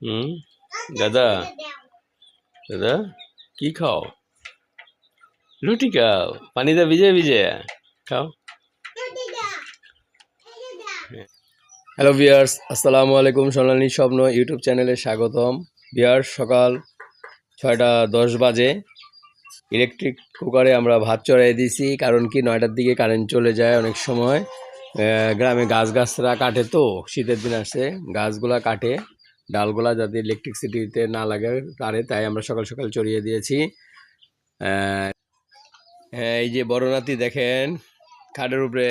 হুম? দাদা? দাদা, কি খাও? রুটি খাও। পানিতে ভিজে ভিজে। খাও। হ্যালো বিয়ার্স আসসালামু আলাইকুম সোনালী স্বপ্ন ইউটিউব চ্যানেলে স্বাগতম। বিয়ার্স সকাল ছয়টা দশ বাজে। ইলেকট্রিক কুকারে আমরা ভাত চড়াই দিয়েছি, কারণ কি নয়টার দিকে কারেন্ট চলে যায় অনেক সময়। গ্রামে গাছ গাছরা কাটে তো, শীতের দিন আসে, গাছগুলা কাটে। ডালগুলা যাতে ইলেকট্রিসিটিতে না লাগে তারে তাই আমরা সকাল সকাল চড়িয়ে দিয়েছি। এই যে বড় নাতি দেখেন, খাটের উপরে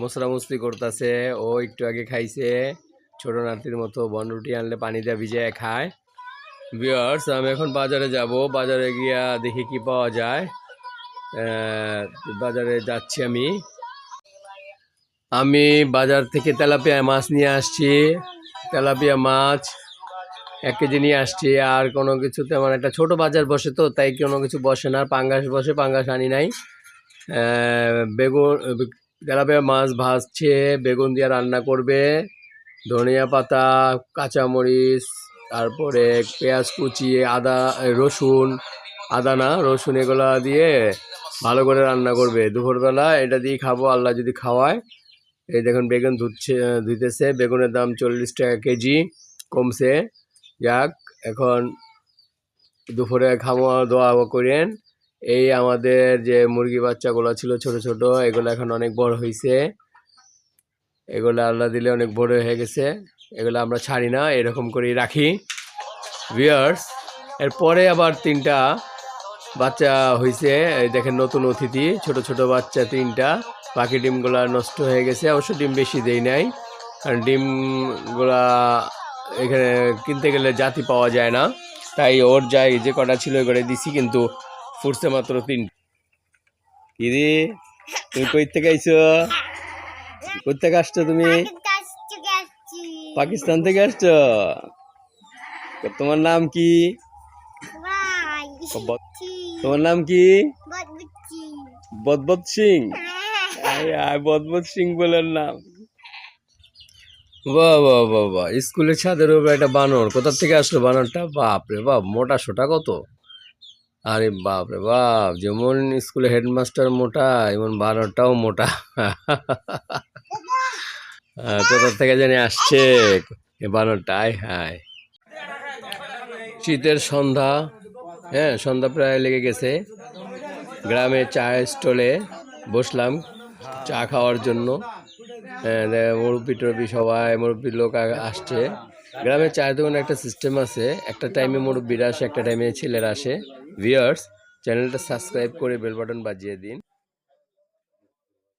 মশলা মুসলি করতেছে, ও একটু আগে খাইছে। ছোট নাতির মতো বনরুটি আনলে পানি দিয়ে ভিজিয়ে খায়। বিয়ার্স আমি এখন বাজারে যাব। বাজারে গিয়া দেখি কি পাওয়া যায়। বাজারে যাচ্ছি আমি। আমি বাজার থেকে তেলাপিয়া মাছ নিয়ে আসছি। তেলাপিয়া মাছ, এক কেজি নিয়ে আসছি। আর কোনো কিছু তেমন একটা ছোট বাজার বসে তো, তাই কোনো কিছু বসে না। পাঙ্গাস বসে, পাঙ্গাস আনি নাই। বেগুন তেলাপিয়া মাছ ভাজছে, বেগুন দিয়ে রান্না করবে। ধনিয়া পাতা, কাঁচামরিচ, তারপরে পেঁয়াজ কুচি, আদা রসুন। আদা না, রসুন এগুলো দিয়ে ভালো করে রান্না করবে। দুপুরবেলা এটা দিয়ে খাব, আল্লাহ যদি খাওয়ায়। এই দেখুন, বেগুন ধুচ্ছে, ধুইতেছে। বেগুনের দাম চল্লিশ টাকা কেজি কমছে। যাক, এখন দুপুরে খাওয়া দাওয়া করেন। এই আমাদের যে মুরগি বাচ্চাগুলো ছিল ছোট ছোট, এগুলো এখন অনেক বড় হয়েছে এগুলো আল্লাহ দিলে অনেক বড় হয়ে গেছে। এগুলো আমরা ছাড়ি না, এরকম করেই রাখি। ভিয়ার্স এরপরে আবার তিনটা বাচ্চা হয়েছে দেখেন, নতুন অতিথি, ছোট ছোট বাচ্চা তিনটা। বাকি ডিমগুলা নষ্ট হয়ে গেছে অবশ্য ডিম বেশি দেই নাই। কারণ ডিমগুলা এখানে কিনতে গেলে জাতি পাওয়া যায় না। তাই ওর যাই যে কটা ছিল ওই কটা দিছি কিন্তু ফুটছে মাত্র তিন। ইদি তুমি কই থেকে আইছো? কই থেকে আসছো তুমি? পাকিস্তান থেকে আসছো? তোমার নাম কি? তোমার নাম কি? বদবদ সিং বদবদ সিং বলেন নাম বাহ বাহ স্কুলের ছাদের উপরে একটা বানর। কোথা থেকে আসলো বানরটা? বাপ রে বাপ, মোটা সোটা কত? আরে বাপ রে বাপ, যেমন স্কুলে হেডমাস্টার মোটা, এমন বানরটাও মোটা। কোথার থেকে জানি আসছে বানরটা? আয় হায়। শীতের সন্ধ্যা হ্যাঁ সন্ধ্যা প্রায় লেগে গেছে। গ্রামে চায়ের স্টলে বসলাম। চা খাওয়ার জন্য। দে- মুরব্বি টুরব্বি সবাই, মুরব্বি লোক আসছে। গ্রামের চায়ের দোকানে একটা সিস্টেম আছে। একটা টাইমে মুরব্বিরা আসে, একটা টাইমে ছেলেরা আসে। ভিউয়ার্স চ্যানেলটা সাবস্ক্রাইব করে বেল বাটন বাজিয়ে দিন।